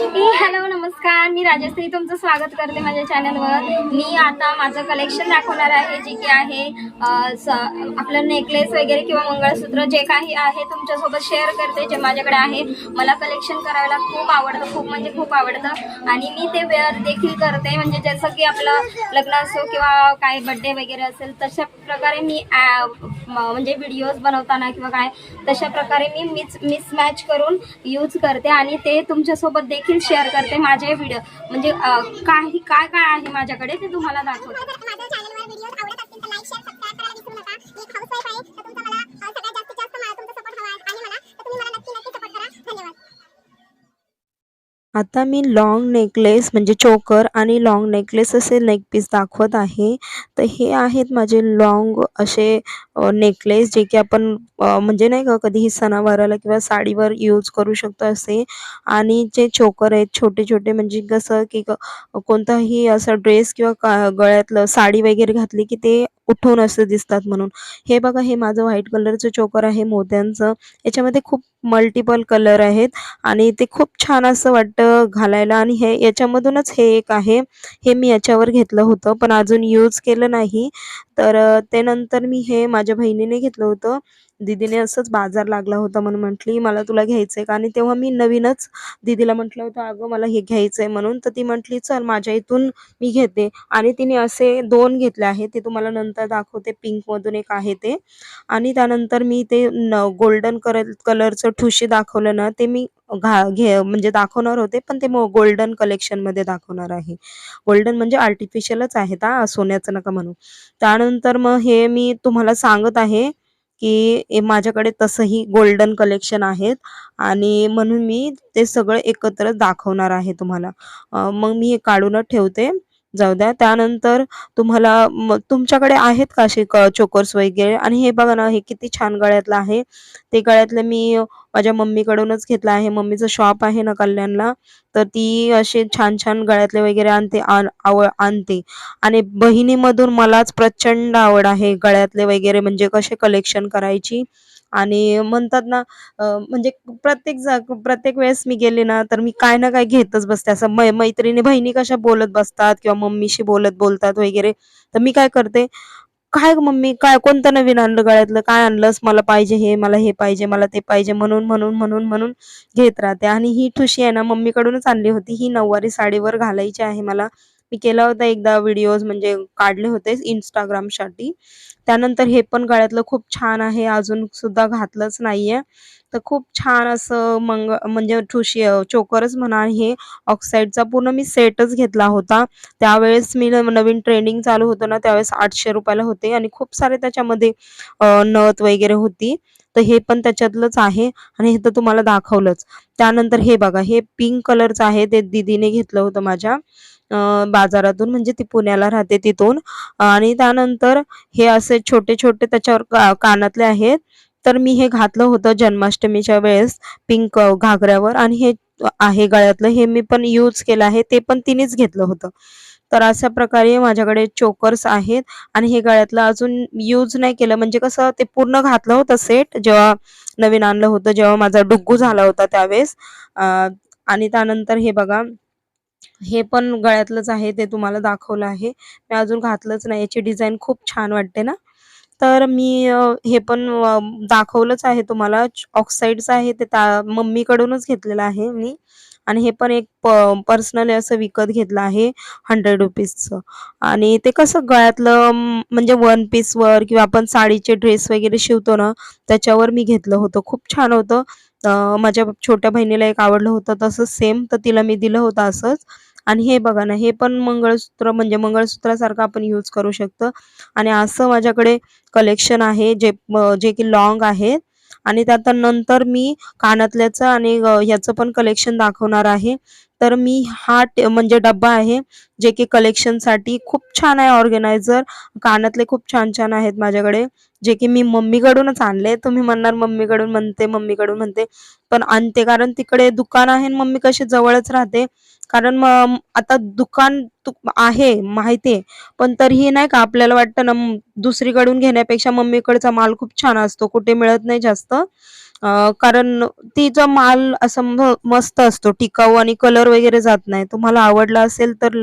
Oh. नमस्कार मी राजश्री. तुमचं स्वागत करते माझ्या चॅनलवर. मी आता माझं कलेक्शन दाखवणार आहे जे की आहे स- आपलं नेकलेस वगैरे किंवा मंगळसूत्र जे काही आहे तुमच्यासोबत शेअर करते जे माझ्याकडे आहे. मला कलेक्शन करायला खूप आवडतं खूप म्हणजे खूप आवडतं. आणि मी ते वेअर देखील करते. म्हणजे जसं की आपलं लग्न असो किंवा काही बड्डे वगैरे असेल तशा प्रकारे मी म्हणजे व्हिडिओज बनवताना किंवा काय तशा प्रकारे मी मिस मिसमॅच करून यूज करते. आणि ते तुमच्यासोबत देखील शेअर करते. माझे व्हिडिओ म्हणजे काही काय काय आहे माझ्याकडे ते तुम्हाला दाखवते. आता मी लॉंग नेकलेस म्हणजे चोकर आणि लॉंग नेकलेस असे नेक पीस दाखवत आहे. तर हे आहेत माझे लॉंग असे नेकलेस जे की आपण म्हणजे नाही का कधीही सणावाराला किंवा साडीवर यूज करू शकतो असे. आणि जे चोकर आहेत छोटे छोटे म्हणजे कसं की कोणताही असा ड्रेस किंवा का गळ्यातलं साडी वगैरे घातली की ते उठून असे दिसतात म्हणून. हे बघा हे माझं व्हाईट कलरचं चोकर आहे मोत्यांचं. याच्यामध्ये खूप मल्टिपल कलर आहेत आणि ते खूप छान असं वाटतं घालायला आणि हे याच्यामधूनच हे एक आहे. हे मी याच्यावर घेतलं होतं पण अजून यूज केलं नाही. तर ते नंतर मी हे माझ्या बहिणीने घेतलं होतं. दीदीने असंच बाजार लागला होता म्हणून म्हटली मला तुला घ्यायचंय का? आणि तेव्हा मी नवीनच दीदीला म्हटलं होतं अगं मला हे घ्यायचंय म्हणून. तर ती म्हटली चल माझ्या इथून मी घेते. आणि तिने असे दोन घेतले आहेत ते तुम्हाला नंतर दाखवते. पिंकमधून एक आहे ते. आणि त्यानंतर मी ते न गोल्डन कलर कलरचं ठुशी दाखवलं ना ते मी घा घे म्हणजे दाखवणार होते पण ते गोल्डन कलेक्शनमध्ये दाखवणार आहे. गोल्डन म्हणजे आर्टिफिशियलच आहे ता सोन्याचं नका म्हणू. त्यानंतर मग हे मी तुम्हाला सांगत आहे की माझ्याकडे तसंही गोल्डन कलेक्शन आहेत. आणि म्हणून मी ते सगळं एकत्र दाखवणार आहे तुम्हाला. मग मी हे काढूनच ठेवते. जाऊ द्या. त्यानंतर तुम्हाला तुमच्याकडे आहेत का असे चोकर्स वगैरे? आणि हे बघा ना हे किती छान गळ्यातलं आहे. ते गळ्यातलं मी माझ्या मम्मीकडूनच घेतलं आहे. मम्मीचं शॉप आहे ना कल्याणला. तर ती असे छान छान गळ्यातले वगैरे आणते आवड आव आणते. आणि बहिणीमधून मलाच प्रचंड आवड आहे गळ्यातले वगैरे म्हणजे कसे कलेक्शन करायची. आणि म्हणतात ना म्हणजे प्रत्येक प्रत्येक वेळेस मी गेले ना तर मी काय ना काय घेतच बसते. असं मै मैत्रिणी बहिणी कशा बोलत बसतात किंवा मम्मीशी बोलत बोलतात वगैरे तर मी काय करते काय ग मम्मी काय कोणतं नवीन आणलं गळ्यातलं? काय आणलंस? मला पाहिजे हे मला हे पाहिजे मला ते पाहिजे म्हणून म्हणून म्हणून म्हणून घेत राहते. आणि ही ठुशी आहे ना मम्मीकडूनच आणली होती. ही नऊवारी साडीवर घालायची आहे मला. मी केला होता एकदा व्हिडिओज म्हणजे काढले होते इंस्टाग्रामसाठी त्यानंतर हे पण गळ्यातलं खूप छान आहे अजून सुद्धा घातलंच नाहीये. तर खूप छान असं मंग म्हणजे ठुशी चोकरच म्हणा हे ऑक्साईडचा पूर्ण मी सेटच घेतला होता. त्यावेळेस मी नवीन ट्रेंडिंग चालू होतं ना त्यावेळेस आठशे रुपयाला होते. आणि खूप सारे त्याच्यामध्ये नथ वगैरे होती. तर हे पण त्याच्यातलंच आहे. आणि हे तर तुम्हाला दाखवलंच. त्यानंतर हे बघा हे पिंक कलरचं आहे ते दीदीने घेतलं होतं माझ्या. बाजारातून म्हणजे ती पुण्याला राहते तिथून. आणि त्यानंतर हे असे छोटे छोटे त्याच्यावर का कानातले आहेत. तर मी हे घातलं होतं जन्माष्टमीच्या वेळेस पिंक घागऱ्यावर. आणि हे आहे गळ्यातलं. हे मी पण यूज केलं आहे. ते पण तिनेच घेतलं होतं. तर अशा प्रकारे माझ्याकडे चोकर्स आहेत. आणि हे गळ्यातलं अजून यूज नाही केलं. म्हणजे कसं ते पूर्ण घातलं होतं सेट जेव्हा नवीन आणलं होतं जेव्हा माझा डुग्गू झाला होता त्यावेळेस. आणि त्यानंतर हे बघा हे पण गळ्यातलंच आहे ते तुम्हाला दाखवलं आहे. मी अजून घातलंच नाही याची डिझाईन खूप छान वाटते ना. तर मी हे पण दाखवलंच आहे तुम्हाला. ऑक्साईडचं आहे ते त्या मम्मीकडूनच घेतलेलं आहे मी. आणि हे पण एक प पर्सनली असं विकत घेतलं आहे हंड्रेड रुपीजचं आणि ते कसं गळ्यातलं म्हणजे वन पीसवर किंवा आपण साडीचे ड्रेस वगैरे शिवतो ना त्याच्यावर मी घेतलं होतं. खूप छान होतं. माझ्या छोट्या बहिणीला एक आवडलं होतं तसं सेम तर तिला मी दिलं होतं असंच. आणि हे बघा ना हे पण मंगळसूत्र म्हणजे मंगळसूत्रासारखं आपण यूज करू शकतो. आणि असं माझ्याकडे कलेक्शन आहे जे जे की लॉंग आहेत. आणि त्यात नंतर मी कानातल्याचं आणि ह्याचं पण कलेक्शन दाखवणार आहे. तर मी हा म्हणजे डब्बा आहे जे की कलेक्शनसाठी खूप छान आहे ऑर्गनायझर कानातले खूप छान छान आहेत माझ्याकडे. जे की मी मम्मीकडूनच आणले. तुम्ही म्हणणार मम्मीकडून म्हणते मम्मीकडून म्हणते. पण आणते कारण तिकडे दुकान आहे आणि मम्मी कशी जवळच राहते. कारण मग आता दुकान आहे माहिती आहे. पण तरीही नाही का आपल्याला वाटतं ना दुसरीकडून घेण्यापेक्षा मम्मीकडचा माल खूप छान असतो. कुठे मिळत नाही जास्त. कारण तिचा माल असं मस्त असतो. टिकाऊ आणि कलर वगैरे जात नाही. तुम्हाला आवडला असेल तर